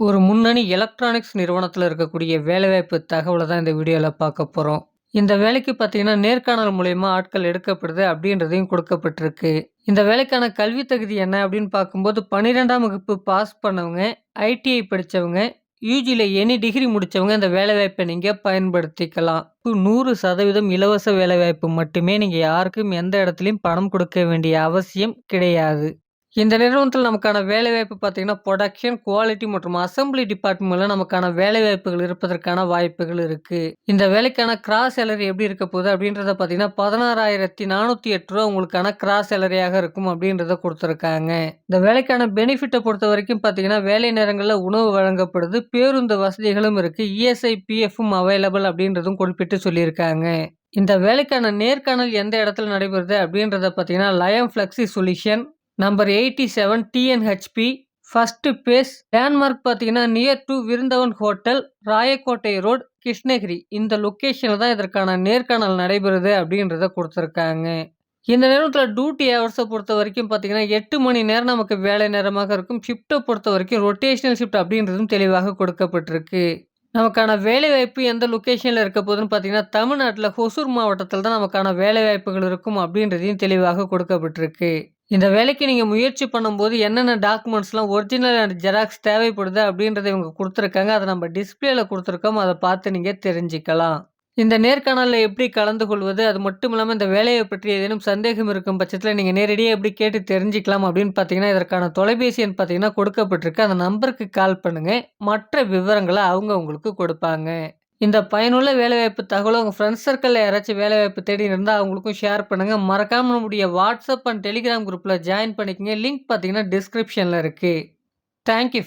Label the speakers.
Speaker 1: ஒரு முன்னணி எலக்ட்ரானிக்ஸ் நிறுவனத்தில் இருக்கக்கூடிய வேலைவாய்ப்பு தகவலை தான் இந்த வீடியோவில் பார்க்க போகிறோம் இந்த வேலைக்கு பார்த்தீங்கன்னா, நேர்காணல் மூலயமா ஆட்கள் எடுக்கப்படுது அப்படின்றதையும் கொடுக்கப்பட்டிருக்கு. இந்த வேலைக்கான கல்வி தகுதி என்ன அப்படின்னு பார்க்கும்போது 12ஆம் வகுப்பு பாஸ் பண்ணவங்க, ஐடிஐ படித்தவங்க யூஜியில் எனி டிகிரி முடித்தவங்க இந்த வேலைவாய்ப்பை நீங்கள் பயன்படுத்திக்கலாம். 100% இலவச வேலைவாய்ப்பு மட்டுமே. நீங்கள் யாருக்கும் எந்த இடத்துலையும் பணம் கொடுக்க வேண்டிய அவசியம் கிடையாது. இந்த நிறுவனத்தில் நமக்கான வேலைவாய்ப்பு பார்த்தீங்கன்னா, புரொடக்ஷன், குவாலிட்டி மற்றும் அசெம்பிளி டிபார்ட்மெண்ட்ல நமக்கான வேலைவாய்ப்புகள் இருப்பதற்கான வாய்ப்புகள் இருக்குது இந்த வேலைக்கான கிராஸ் சேலரி எப்படி இருக்க போகுது அப்படின்றத பார்த்தீங்கன்னா, பதினாறாயிரத்தி நானூற்றி எட்டு ரூபா உங்களுக்கான கிராஸ் சேலரியாக இருக்கும் அப்படின்றத கொடுத்துருக்காங்க இந்த வேலைக்கான பெனிஃபிட்டை பொறுத்த வரைக்கும் பார்த்தீங்கன்னா, வேலை நேரங்களில் உணவு வழங்கப்படுது. பேருந்து வசதிகளும் இருக்குது இஎஸ்ஐ, பிஎஃப்பும் அவைலபிள் அப்படின்றதும் குறிப்பிட்டு சொல்லியிருக்காங்க. இந்த வேலைக்கான நேர்காணல் எந்த இடத்துல நடைபெறுது அப்படின்றத பார்த்தீங்கன்னா, Layam flexi solution number 87 TNHB first base landmark பார்த்தீங்கன்னா, near to Vrindavan hotel, Rayakottai road Krishnagiri. இந்த லொக்கேஷனில் தான் இதற்கான நேர்காணல் நடைபெறுது அப்படின்றத கொடுத்துருக்காங்க இந்த நேரத்தில் டியூட்டி பொறுத்த வரைக்கும் பார்த்தீங்கன்னா, எட்டு மணி நேரம் நமக்கு வேலை நேரமாக இருக்கும். ஷிஃப்ட்டை பொறுத்த வரைக்கும் ரொட்டேஷனல் ஷிஃப்ட் அப்படின்றதும் தெளிவாக கொடுக்கப்பட்டிருக்கு. நமக்கான வேலைவாய்ப்பு எந்த லொக்கேஷனில் இருக்க போகுதுன்னு பார்த்தீங்கன்னா, தமிழ்நாட்டில் ஹொசூர் மாவட்டத்தில் தான் நமக்கான வேலைவாய்ப்புகள் இருக்கும் அப்படின்றதையும் தெளிவாக கொடுக்கப்பட்டிருக்கு. இந்த வேலைக்கு நீங்கள் முயற்சி பண்ணும்போது என்னென்ன டாக்குமெண்ட்ஸ்லாம் ஒரிஜினல் அண்ட் ஜெராக்ஸ் தேவைப்படுது அப்படின்றத இவங்க கொடுத்துருக்காங்க அதை நம்ம டிஸ்பிளேல கொடுத்துருக்கோம் அதை பார்த்து நீங்கள் தெரிஞ்சுக்கலாம். இந்த நேர்காணலில் எப்படி கலந்து கொள்வது? அது மட்டும் இல்லாமல் இந்த வேலையை பற்றி ஏதேனும் சந்தேகம் இருக்கும் பட்சத்தில் நீங்கள் நேரடியாக எப்படி கேட்டு தெரிஞ்சுக்கலாம் அப்படின்னு பார்த்தீங்கன்னா, இதற்கான தொலைபேசி எண் பார்த்தீங்கன்னா கொடுக்கப்பட்டிருக்கு. அந்த நம்பருக்கு கால் பண்ணுங்கள் மற்ற விவரங்களை அவங்க உங்களுக்கு கொடுப்பாங்க. இந்த பயனுள்ள வேலைவாய்ப்பு தகவலும் உங்கள் ஃப்ரெண்ட்ஸ் சர்க்கிளில் யாராச்சும் வேலைவாய்ப்பு தேடின்னு இருந்தால் அவங்களுக்கும் ஷேர் பண்ணுங்கள் மறக்காமல் நம்முடைய வாட்ஸ்அப் அண்ட் டெலிகிராம் குரூப்பில் ஜாயின் பண்ணிக்கங்க. லிங்க் பார்த்தீங்கன்னா டிஸ்கிரிப்ஷனில் இருக்குது தேங்க் யூ